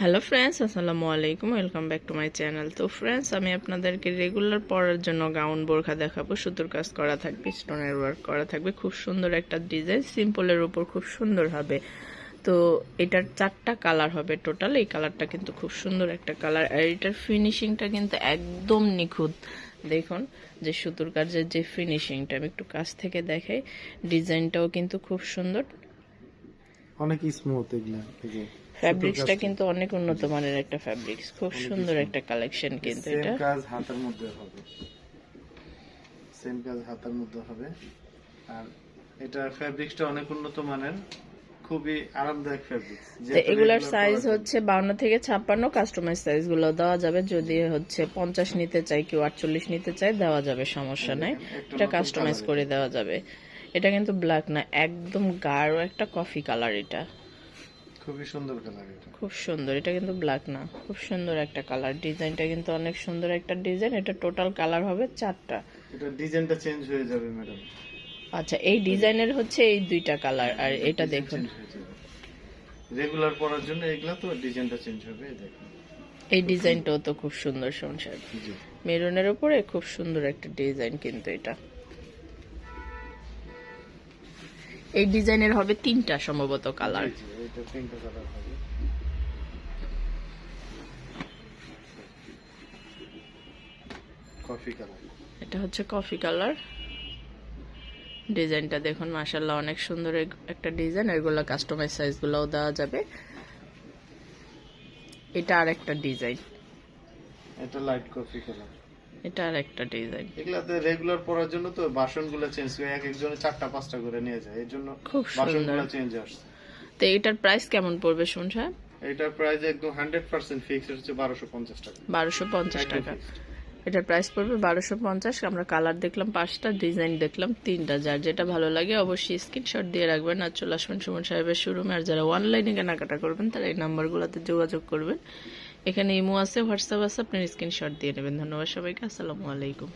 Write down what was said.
Hello friends আসসালামু আলাইকুম welcome back to my channel তো ফ্রেন্ডস আমি আপনাদেরকে রেগুলার পরার জন্য গাউন বোরখা দেখাবো, সুতোর কাজ করা থাকবে স্টোনের ওয়ার্ক করা থাকবে। খুব সুন্দর একটা ডিজাইন সিম্পলের উপর খুব সুন্দর হবে। তো, এটার চারটা কালার হবে টোটাল এই কালারটা কিন্তু খুব সুন্দর একটা কালার আর এটার ফিনিশিংটা কিন্তু একদম নিখুঁত। দেখুন, যে সুতোর কাজের যে ফিনিশিংটা আমি একটু কাছ থেকে দেখাই। ডিজাইনটাও কিন্তু খুব সুন্দর। অনেক স্মুথ এগুলা ফ্যাব্রিক্সটা কিন্তু অনেক উন্নত মানের একটা ফ্যাব্রিক্স খুব সুন্দর একটা কালেকশন কিন্তু সেম এটা। কাজ হাতের মধ্যে হবে। সেম কাজ হাতের মধ্যে হবে। আর এটা ফ্যাব্রিক্সটা অনেক উন্নত মানের। খুবই আরামদায়ক ফ্যাব্রিক্স এগুলার সাইজ হচ্ছে বাউন্ন থেকে ছাপ্পান্ন। কাস্টমাইজ সাইজগুলো দেওয়া যাবে। যদি হচ্ছে পঞ্চাশ নিতে চাই কেউ আটচল্লিশ নিতে চাই দেওয়া যাবে সমস্যা নাই। এটা কাস্টমাইজ করে দেওয়া যাবে। এটা কিন্তু ব্ল্যাক না একদম গাঢ় একটা কফি কালার এটা। খুবই সুন্দর কালার এটা। খুব সুন্দর এটা কিন্তু ব্ল্যাক না। খুব সুন্দর একটা কালার ডিজাইনটা কিন্তু অনেক সুন্দর একটা ডিজাইন এটা টোটাল কালার হবে চারটা। এটা ডিজাইনটা চেঞ্জ হয়ে যাবে ম্যাডাম আচ্ছা এই ডিজাইনের হচ্ছে এই দুইটা কালার আর এটা দেখুন। রেগুলার পরার জন্য এগুলা তো ডিজাইনটা চেঞ্জ হবে দেখুন। এই ডিজাইনটাও তো খুব সুন্দর মেরুনের উপরে খুব সুন্দর একটা ডিজাইন কিন্তু এটা। এই ডিজাইনের হবে তিনটা সম্ভবত কালার এটা তিনটা কালার হবে। কফি কালার এটা হচ্ছে কফি কালার ডিজাইনটা দেখুন অনেক সুন্দর একটা ডিজাইন এগুলো কাস্টমাইজ সাইজগুলোও দেওয়া যাবে। এটা আর একটা ডিজাইন এটা লাইট কফি কালার এটা আর একটা ডিজাইন এগুলাতে রেগুলার পরার জন্য তো বাসনগুলো চেঞ্জ করে এক একজনে চারটা পাঁচটা করে নিয়ে যায়। এই জন্য খুব বাসনগুলো চেঞ্জ আসছে। তো এটার প্রাইস কেমন পড়বে শুনছেন এটার প্রাইস একদম হান্ড্রেড পার্সেন্ট ফিক্স হচ্ছে বারোশো পঞ্চাশ টাকা। বারোশো পঞ্চাশ একদম টাকা। এটার প্রাইস পড়বে বারোশো পঞ্চাশ। আমরা কালার দেখলাম পাঁচটা ডিজাইন দেখলাম তিনটা। যার যেটা ভালো লাগে অবশ্যই স্ক্রিনশট দিয়ে রাখবেন। আর চলে আসবেন সুমন সাহেবের শোরুমে আর যারা অনলাইনে কেনাকাটা করবেন তারা এই নাম্বারগুলোতে যোগাযোগ করবেন। এখানে ইমো আছে হোয়াটসঅ্যাপ আছে আপনার স্ক্রিনশট দিয়ে নেবেন। ধন্যবাদ সবাইকে। আসসালামু আলাইকুম।